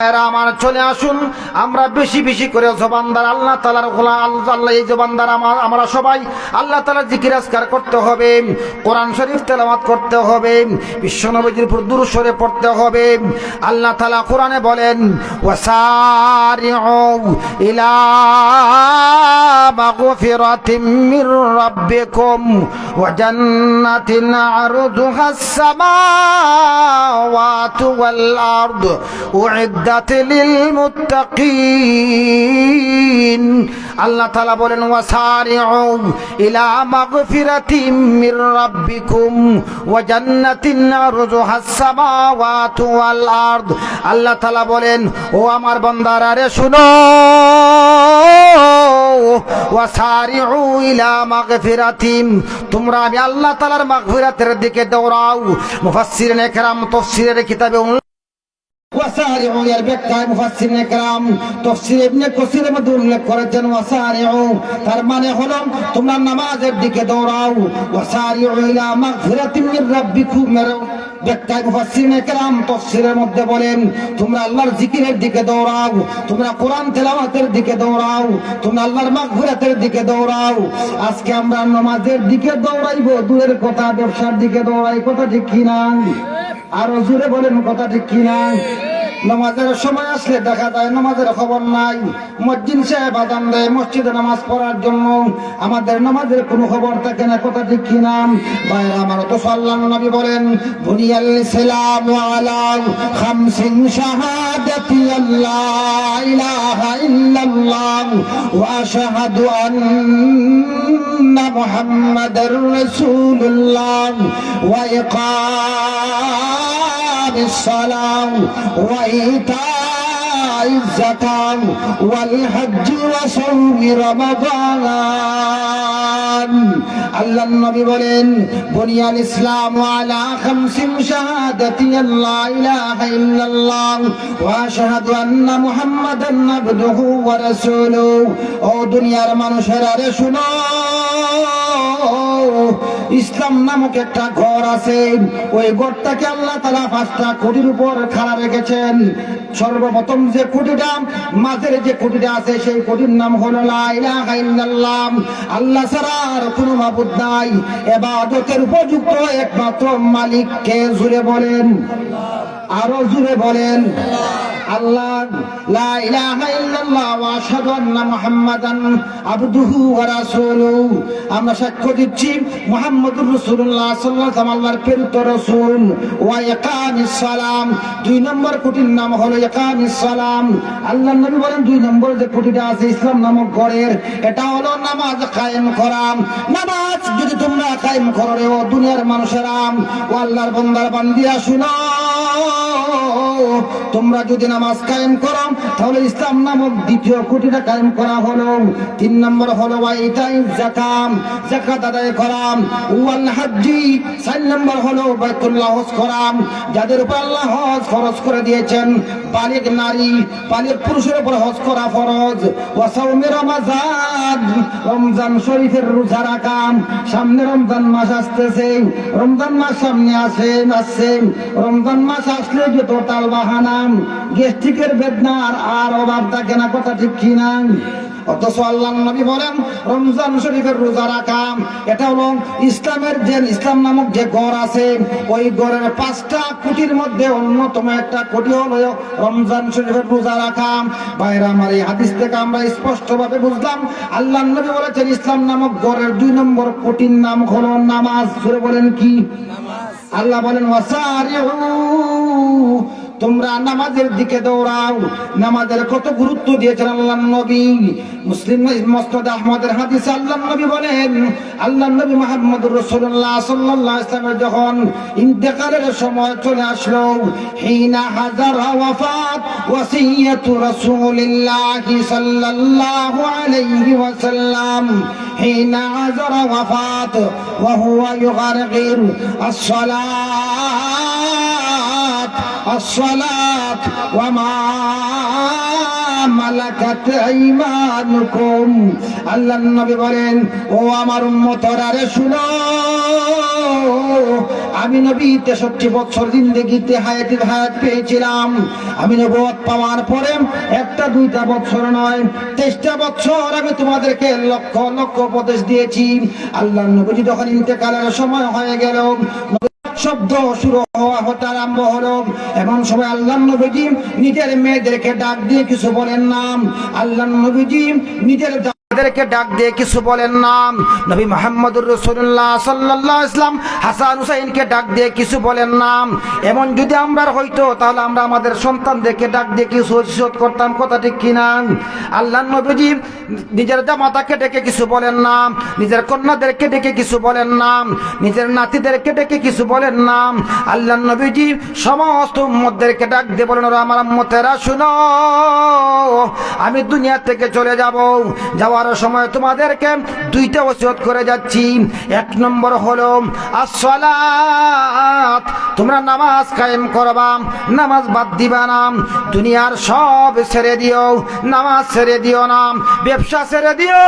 এরা আমার চলে আসুন আমরা বেশি বেশি করে জবানদার আল্লাহ তালার গোলা আল্লাহ আল্লাহ এই জবানদার আমার আমরা সবাই আল্লাহ তালার জিকির আজকার করতে হবে কোরআন শরীফ তেলাওয়াত করতে হবে বিশ্বনবীজির উপর দুরুস্বরে পড়তে হবে আল্লাহ তালা কোরআনে বলেন ওয়াসারিউ ইলা মাগফিরাতিম মির রাব্বিকুম ওয়া জান্নাতিন আরদুহা السماوات والأرض أعدت উদ্দিদাত লিল মুত্তাকিন আল্লাহ তাআলা বলেন ওয়াসারিউ ইলা মাগফিরাতিম আল্লাহ তাআলা বলেন, ও আমার বান্দারা, রে শুনো। ওয়াসারিউ ইলা মাগফিরাতিম। তোমরা আমি আল্লাহ তাআলার মাগফিরাতের দিকে দৌড়াও। মুফাসসিরিন একরাম তাফসীরের কিতাবে মানে দৌড়াও। মধ্যে বলেন, তোমরা আল্লাহর জিকিরের দিকে দৌড়াও, তোমরা কোরআন তেলাওয়াতের দিকে দৌড়াও, তোমরা আল্লাহর মাগফিরাতের দিকে দৌড়াও। আজকে আমরা নামাজের দিকে দৌড়াইবো, দূরের কথা, ব্যবসার দিকে দৌড়াই, কথা ঠিক কিনা? আরও জোরে বলেন কথা ঠিক কিনা? নামাজের সময় আসলে দেখা যায় নামাজের খবর নাই। মসজিদ সাহেব আদান দেয়, মসজিদে নামাজ পড়ার জন্য। আমাদের নামাজের কোনো খবর থাকে না, কথা ঠিক কি নাম বাইরে আমার তো সাল্লাহ নবী বলেন, বুনিয়াল ইসলাম আলা খামসিন শাহাদাতি আল্লাহ ইলাহা ইল্লাল্লাহ ওয়া আশহাদু আন্না মুহাম্মাদার রাসূলুল্লাহ ওয়া ইকাম الصلاة وإيتاء الزكاة والحج وصوم رمضان আল্লাহ নবী বলেন, বুনিয়াল ইসলাম আলা খামসিন শাহাদাতি আল্লাহ ইলাহা ইল্লাল্লাহ, ওয়া আশহাদু আন্না মুহাম্মাদান আবদুহু ওয়া রাসূলুহু। ও দুনিয়ার মানুষেরা রে, শুনো। ইসলাম নামক একটা ঘর আছে, ওই ঘরটাকে আল্লাহ তালা পাঁচটা কোটির উপর খাড়া রেখেছেন। সর্বপ্রথম যে কোটিটা মাঝের যে কোটিটা আছে, সেই কোটির নাম হলো লা ইলাহা ইল্লাল্লাহ। আল্লাহ ছাড়া আর কোনো মাবুদ নাই, এবাদতের উপযুক্ত একমাত্র মালিক কে জুড়ে বলেন, আরও জুড়ে বলেন, আল্লাহ দুই নম্বর বলেন, দুই নম্বর যে কোটিটা আছে ইসলাম নামক ঘরের, এটা হলো নামাজ কায়েম করা। নামাজ যদি তোমরা কায়েম করো ও দুনিয়ার মানুষেরা ও আল্লাহর বন্দার বান্দিয়া শুনো তোমরা যদি নামাজ কায়েম করো, তাহলে ইসলাম নামক দ্বিতীয় কোটিটা কায়েম করা হলো। তিন নম্বর হলো ওয়াইটাই জাকাম জাকাত আদায় করাম হাজ্জি, চার নম্বর হলো বাইতুল্লাহ হজ করাম যাদের উপর আল্লাহ হজ ফরজ করে দিয়েছেন নারী, বালিক পুরুষের উপর হজ করা ফরজ। ওয়াসাউমি রমাজান শরীফের রোজা রাখাম সামনে রমজান মাস আসতেছে, রমজান মাস সামনে আসে, আসছে। রমজান মাস আসলে যত তাল বাহানাম। বেদনার আর অভাব থাকে না কথা ঠিক কিনা? অথচ আল্লাহ নবী বলেন রমজান শরীফের রোজা রাখাম এটা হলো ইসলামের যে ইসলাম নামক যে গড় আছে ওই গড়ের পাঁচটা কোটির মধ্যে অন্যতম একটা কোটি হলো রমজান শরীফের রোজা রাখাম বাইরে আমার এই হাদিস থেকে আমরা স্পষ্ট ভাবে বুঝলাম আল্লাহ নবী বলেছেন ইসলাম নামক গড়ের দুই নম্বর কোটির নাম হলো নামাজ। ধরে বলেন কি? আল্লাহ বলেন ওয়াসারিউ তোমরা নামাজের দিকে দৌড়াও নামাজের কত গুরুত্ব দিয়েছেন আল্লাহ নবী মুসলিম মসনদ আহমদের হাদিস আল্লাহ নবী বলেন আল্লাহ নবী মুহাম্মদুর রাসূলুল্লাহ সাল্লাল্লাহু আলাইহি ওয়াসাল্লামের যখন ইন্তেকালের সময় চলে আসলো হিনা হাজার ওয়াফাত ওয়াসিয়াতু রাসূলিল্লাহ সাল্লাল্লাহু আলাইহি ওয়াসাল্লাম হিনা হাজার ওয়াফাত ওয়া হুয়া ইউগারগির الصلاة الصلاة وما মালাকাত আইমানুকুম আল্লাহর নবী বলেন ও আমার উম্মতরা রে শুনো আমি নবী তেষট্টি বছর জিন্দগিতে হায়াতি হায়াত পেয়েছিলাম আমি নবত পাওয়ার পরে একটা দুইটা বছর নয় তেইশটা বছর আমি তোমাদেরকে লক্ষ লক্ষ উপদেশ দিয়েছি আল্লাহ নবী যখন ইন্তেকালের সময় হয়ে গেল শব্দ শুরু হওয়া হতে আরম্ভ হলো। এমন সময় আল্লাহ নবীজি নিজের মেয়েদেরকে ডাক দিয়ে কিছু বলেন নাম। আল্লাহ নবীজি নিজের তাদেরকে ডাক দিয়ে কিছু বলেন নাম। নবী মোহাম্মদুর রসুল্লাহ সাল্লাহ ইসলাম হাসান হুসাইনকে ডাক দিয়ে কিছু বলেন নাম। এমন যদি আমরা হইতো, তাহলে আমরা আমাদের সন্তানদেরকে ডাক দিয়ে কিছু ওসিয়ত করতাম, কথা ঠিক কিনা? আল্লাহ নবীজি নিজের জামাতাকে ডেকে কিছু বলেন নাম, নিজের কন্যাদেরকে ডেকে কিছু বলেন নাম, নিজের নাতিদেরকে ডেকে কিছু বলেন নাম। আল্লাহ নবীজি সমস্ত উম্মতদেরকে ডাক দিয়ে বলেন আমার উম্মতেরা, শুনো, আমি দুনিয়া থেকে চলে যাব। যাওয়ার সময় তোমাদেরকে দুইটা ওসিয়ত করে যাচ্ছি। এক নম্বর হলো, আসসালাত, তোমরা নামাজ কায়েম করবা, নামাজ বাদ দিবা না। দুনিয়ার সব ছেড়ে দিও, নামাজ ছেড়ে দিও না। ব্যবসা ছেড়ে দিও,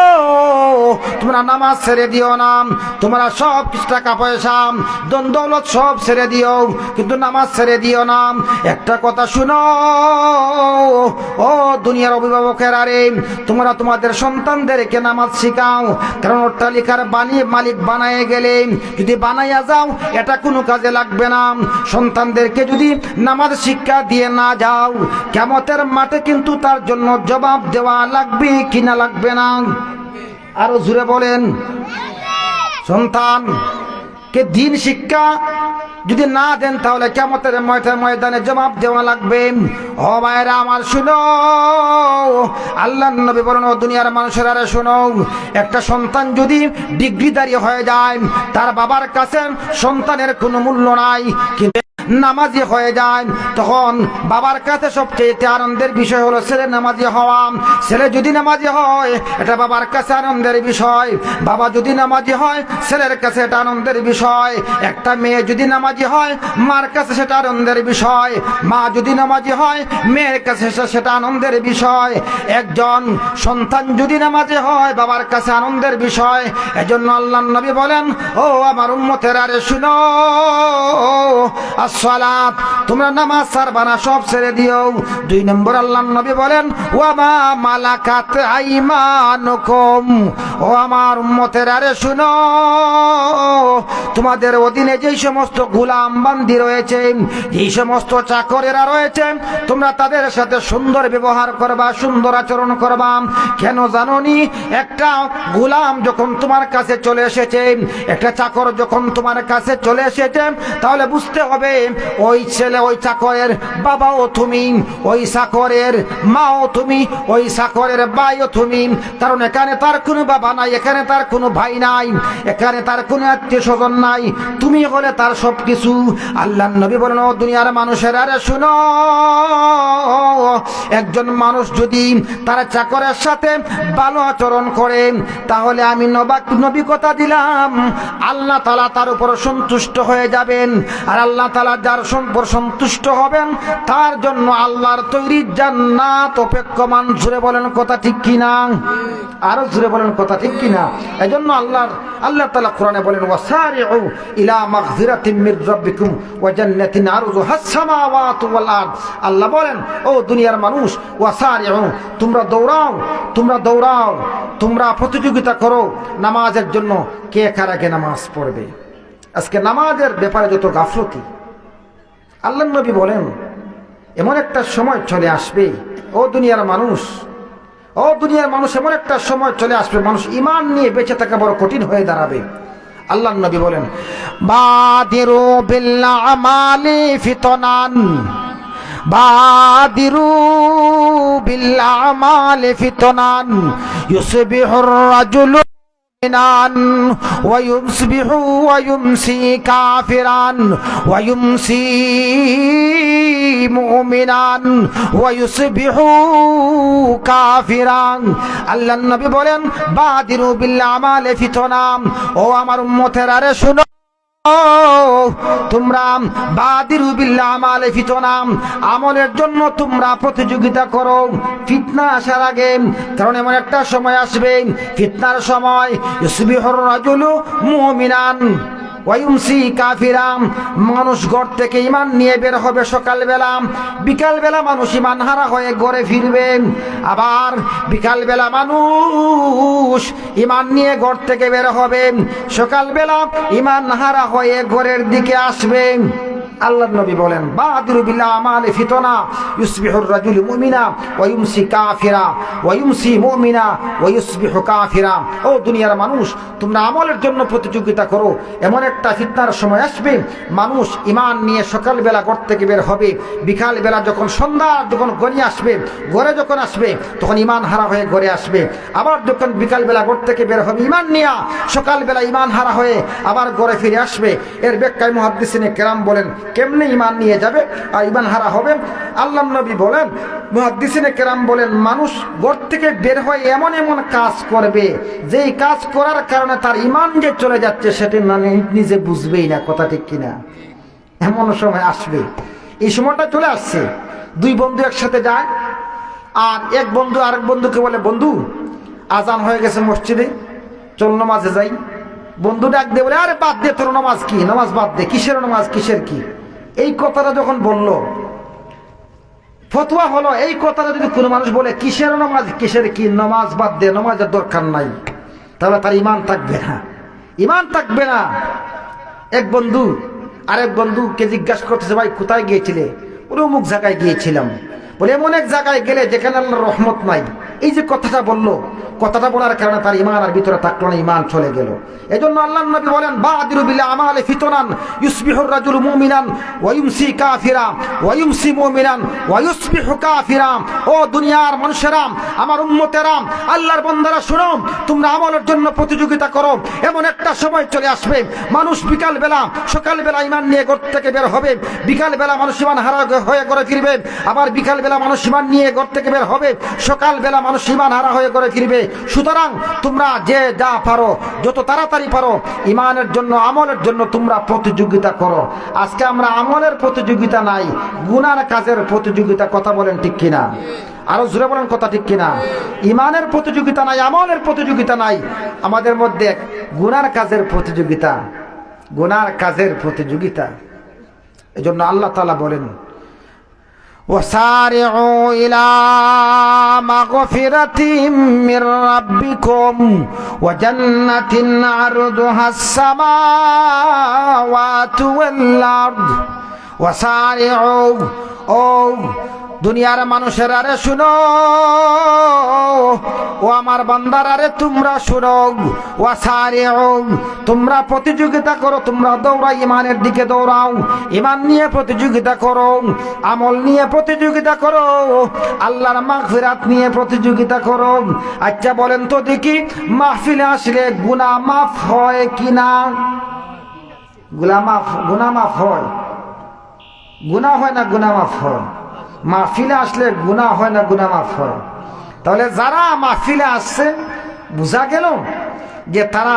তোমরা নামাজ ছেড়ে দিও না। তোমরা সব কিছু টাকা পয়সা দন সব ছেড়ে দিও, কিন্তু নামাজ ছেড়ে দিও না। একটা কথা শুনো, ও দুনিয়ার অভিভাবকের আরে, তোমরা তোমাদের সন্তানদেরকে নামাজ শিখাও। কারণ অট্টালিকার বানিয়ে মালিক বানায় গেলে যদি বানাইয়া যাও, এটা কোনো কাজে লাগবে না। সন্তানদেরকে যদি নামাজ শিক্ষা দিয়ে না যাও, কেমতের মাঠে কিন্তু তার জন্য জবাব দেওয়া লাগবে কিনা লাগবে না? আরও জুড়ে বলেন। সন্তান কে দিন শিক্ষা যদি না দেন তাহলে কেমতের ময়দানে জবাব দেওয়া লাগবে। ও ভাইরা আমার শুনো, আল্লাহ নবী বলেন, ও দুনিয়ার মানুষের আরে শুনো, একটা সন্তান যদি ডিগ্রিদারি হয়ে যায়, তার বাবার কাছে সন্তানের কোনো মূল্য নাই, কিন্তু নামাজি হয়ে যায়। তখন বাবার কাছে সবচেয়ে আনন্দের বিষয় হলো ছেলে নামাজি হওয়া। ছেলে যদি নামাজি হয়, এটা বাবার কাছে আনন্দের বিষয়। বাবা যদি নামাজি হয়, ছেলের কাছে এটা আনন্দের বিষয়। একটা মেয়ে যদি নামাজি হয়, মার কাছে সেটা আনন্দের বিষয়। মা যদি নামাজি হয়, মেয়ের কাছে সেটা আনন্দের বিষয়। একজন সন্তান যদি নামাজি হয়, বাবার কাছে আনন্দের বিষয়। এজন্য আল্লাহ নবী বলেন, ও আমার উম্মতের আরে শুনো আসসালাত তোমরা নামাজ ছাড়বা না, সব ছেড়ে দিও। দুই নম্বর আল্লাহ নবী বলেন, ওয়ামা মালাকাত আইমানুকুম। ও আমার উম্মতের, আরে শুনো, তোমাদের অধীনে যেই সমস্ত গোলাম বান্দি রয়েছে, যেই সমস্ত চাকরেরা রয়েছে, তোমরা তাদের সাথে সুন্দর ব্যবহার করবা, সুন্দর আচরণ করবা। কেন জানোনি, একটা গোলাম যখন তোমার কাছে চলে এসেছে, একটা চাকর যখন তোমার কাছে চলে এসেছে, তাহলে বুঝতে হবে ওই ছেলে ওই চাকরের বাবাও তুমি, ওই চাকরের মাও তুমি, ওই চাকরের ভাইও তুমি। কারণ এখানে তার কোনো বাবা নাই, এখানে তার কোনো ভাই নাই, এখানে তার কোনো আত্মীয় স্বজন নাই। তুমি হলে তার সব কিছু আল্লাহ নবী বলেন দুনিয়ার মানুষের, আরে শুনো, একজন মানুষ যদি তার চাকরের সাথে ভালো আচরণ করে, তাহলে আমি নবাক নবী কথা দিলাম। আল্লাহ তালা তার উপর সন্তুষ্ট হয়ে যাবেন। আর আল্লাহ তালা যার উপর সন্তুষ্ট হবেন, তার জন্য আল্লাহর তৈরি জান্নাত অপেক্ষমান। জুড়ে বলেন কথা ঠিক কিনা? আরও জুড়ে বলেন কথা ঠিক কিনা? এজন্য আল্লাহ আল্লাহ তালা কোরআনে বলেন, ওয়াসারিউ ইলা মাগফিরাতিম মির রাব্বিকুম ওয়া জান্নাতিন আরযুহাস সামাওয়াতু আল্লাহ বলেন, ও দুনিয়ার মানুষ, ওয়াসারিউ, তোমরা দৌড়াও তোমরা দৌড়াও, তোমরা প্রতিযোগিতা করো, নামাজের জন্য কে কার আগে নামাজ পড়বে? আজকে নামাজের ব্যাপারে যত গাফলতি আল্লাহ নবী বলেন, এমন একটা সময় চলে আসবে, ও দুনিয়ার মানুষ, ও দুনিয়ার মানুষ, এমন একটা সময় চলে আসবে, মানুষ ইমান নিয়ে বেঁচে থাকা বড় কঠিন হয়ে দাঁড়াবে। আল্লাহ নবী বলেন, বাদিরু বিল্লা ফিতনান, বাদিরু বিল্লা আমালি ফিতনান, ইউসবিহুর রাজুলু ويصبح ويمسي كافرا ويمسي مؤمنا ويصبح কাফিরান আল্লাহ নবী বলেন বাদিরু বিল আমালে ফিতনাম ও আমার উম্মতের আরে শুনো তোমরা বাদিরু বিল্লাহ আমালে ফিতনা আমলের জন্য তোমরা প্রতিযোগিতা করো। ফিতনা আসার আগে, কারণ এমন একটা সময় আসবে, ফিতনার সময় ইসবিহর রাজুলু মুমিনান। ওয়ায়ুমসি কাফিরাম মানুষ ঘর থেকে ইমান নিয়ে বের হবে সকালবেলা। বিকালবেলা মানুষ ইমান হারা হয়ে ঘরে ফিরবেন আবার বিকালবেলা মানুষ ইমান নিয়ে ঘর থেকে বের হবে। সকালবেলা ইমান হারা হয়ে ঘরের দিকে আসবে। আল্লাহ নবী বলেন, বাহাদুর আমালে ফিতনা, ইউসবিহুর রাজুল মুমিনা, ওয়া ইউমসি কাফিরা, ওয়া ইউমসি মুমিনা, ওয়া ইউসবিহু কাফিরা। ও দুনিয়ার মানুষ, তোমরা আমলের জন্য প্রতিযোগিতা করো। এমন একটা ফিতনার সময় আসবে, মানুষ ইমান নিয়ে সকালবেলা থেকে বের হবে। বিকালবেলা যখন সন্ধ্যা, যখন গড়িয়ে আসবে, ঘরে যখন আসবে, তখন ইমান হারা হয়ে ঘরে আসবে। আবার যখন বিকালবেলা ঘর থেকে বের হবে ইমান নিয়া সকালবেলা ইমান হারা হয়ে আবার ঘরে ফিরে আসবে। এর ব্যাখ্যায় মহাদ্দিসিনে কেরাম বলেন কেমনে ইমান নিয়ে যাবে আর ইমান হারা হবে? আল্লাহ নবী বলেন, মহাদ্দিসিনে কেরাম বলেন, মানুষ ঘর থেকে বের হয়ে এমন এমন কাজ করবে, যেই কাজ করার কারণে তার ইমান যে চলে যাচ্ছে সেটি নিজে বুঝবেই না, কথা ঠিক কিনা। এমন সময় আসবে। এই সময়টা চলে আসছে। দুই বন্ধু একসাথে যায়, আর এক বন্ধু আরেক বন্ধুকে বলে, বন্ধু, আজান হয়ে গেছে মসজিদে, চল নামাজে যাই। বন্ধু ডাক দিয়ে বলে, আরে বাদ দে, তোর নামাজ কি? নামাজ বাদ দে। কিসের নামাজ? কিসের কি? এই কথাটা যখন বলল, ফতোয়া হলো, এই কথাটা যদি কোনো মানুষ বলে, কিসের নামাজ? কিসের কি নামাজ বাদ দে নামাজের দরকার নাই। তাহলে তার ইমান থাকবে না। ইমান থাকবে না। এক বন্ধু, আরেক বন্ধুকে জিজ্ঞাসা করতেছে, ভাই, কোথায় গিয়েছিলে? ওর অমুক জায়গায় গিয়েছিলাম। বলে, এমন এক জায়গায় গেলে যেখানে আল্লাহর রহমত নাই এই যে কথাটা বলল, কথাটা বলার কারণে তার ইমান আর ভিতরে থাকল না ইমান চলে গেল। জন্য আল্লাহ নবী বলেন ওয়ায়ুমসি কাফিরা ওয়ায়ুমসি মুমিনান ওয়ায়ুসবিহু কাফিরা। ও দুনিয়ার বান্দারা শুনো, তোমরা আমলের জন্য প্রতিযোগিতা করো, এমন একটা সময় চলে আসবে, মানুষ বিকাল বেলা সকাল বেলা ইমান নিয়ে ঘর থেকে বের হবে বিকাল বেলা মানুষ ইমান হারা হয়ে করে ফিরবে, আবার বিকাল বেলা মানুষ ইমান নিয়ে ঘর থেকে বের হবে সকাল বেলা মানুষ ইমান হারা হয়ে করে ফিরবে সুতরাং তোমরা যে যা পারো, যত তাড়াতাড়ি পারো, ইমানের জন্য, আমলের জন্য তোমরা প্রতিযোগিতা করো। আজকে আমরা আমলের প্রতিযোগিতা নাই, গুনার কাজের প্রতিযোগিতা কথা বলেন ঠিক কিনা? আরও জোরে বলেন কথা ঠিক কিনা? ইমানের প্রতিযোগিতা নাই, আমলের প্রতিযোগিতা নাই, আমাদের মধ্যে গুনার কাজের প্রতিযোগিতা। গুনার কাজের প্রতিযোগিতা। এই জন্য আল্লাহ তালা বলেন وسارعوا إلى مغفرة من ربكم وجنة عرضها السماوات والأرض. وسارعوا أو দুনিয়ার মানুষের আরে শুনো। ও আমার বান্দার আরে তোমরা শুনো। ও সারে তোমরা প্রতিযোগিতা করো, তোমরা দৌড়াও, ইমানের দিকে দৌড়াও। ইমান নিয়ে প্রতিযোগিতা করো, আমল নিয়ে প্রতিযোগিতা করো, আল্লাহর মাগফিরাত নিয়ে প্রতিযোগিতা করো। আচ্ছা বলেন তো দেখি, মাহফিলে আসলে গুনা মাফ হয় কিনা? গুলা মাফ গুনা মাফ হয়। গুনা হয় না গুনা মাফ হয়? মাহফিলে আসলে গুণা হয় না গুণা মাফ হয়? তাহলে যারা মাহফিলে আসছে, বোঝা গেল যে তারা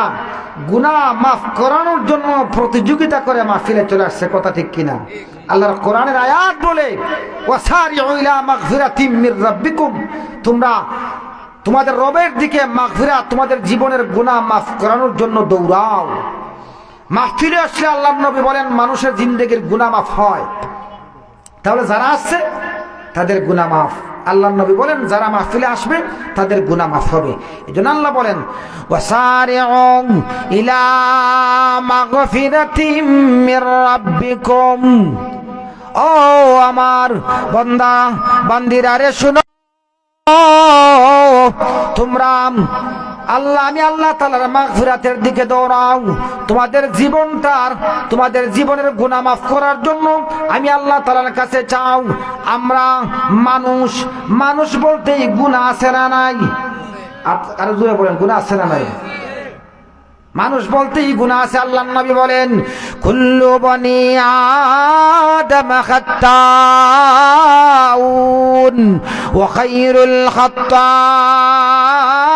গুণা মাফ করানোর জন্য প্রতিযোগিতা করে মাহফিলে চলে আসছে, কথা ঠিক কিনা? আল্লাহর কোরআনের আয়াত বলে তোমরা তোমাদের রবের দিকে মাগফিরা তোমাদের জীবনের গুণা মাফ করানোর জন্য দৌড়াও। মাহফিলে আসলে আল্লাহ নবী বলেন, মানুষের জিন্দগির গুণা মাফ হয়। তাহলে যারা আসছে তাদের গুণা মাফ। আল্লাহ নবী বলেন, যারা মাহফিলে আসবে, তাদের গুণা মাফ হবে। এই জন্য আল্লাহ বলেন ও আমার বন্দা, বান্দিরা রে শুনো, তোমরা আল্লাহ, আমি আল্লাহ তালার মাগফিরাতের দিকে দৌড়াও। তোমাদের জীবনটার তোমাদের জীবনের গুণা মাফ করার জন্য আমি আল্লাহ তালার কাছে চাও। আমরা মানুষ মানুষ বলতেই গুণা আছে না নাই? আর জোরে বলেন গুণা আছে না নাই? মানুষ বলতেই গুণা আছে, আল্লাহ নবী বলেন, কুল্লু বনি আদম খাত্তাউন ওয়া খায়রুল আত-তাওয়াবুন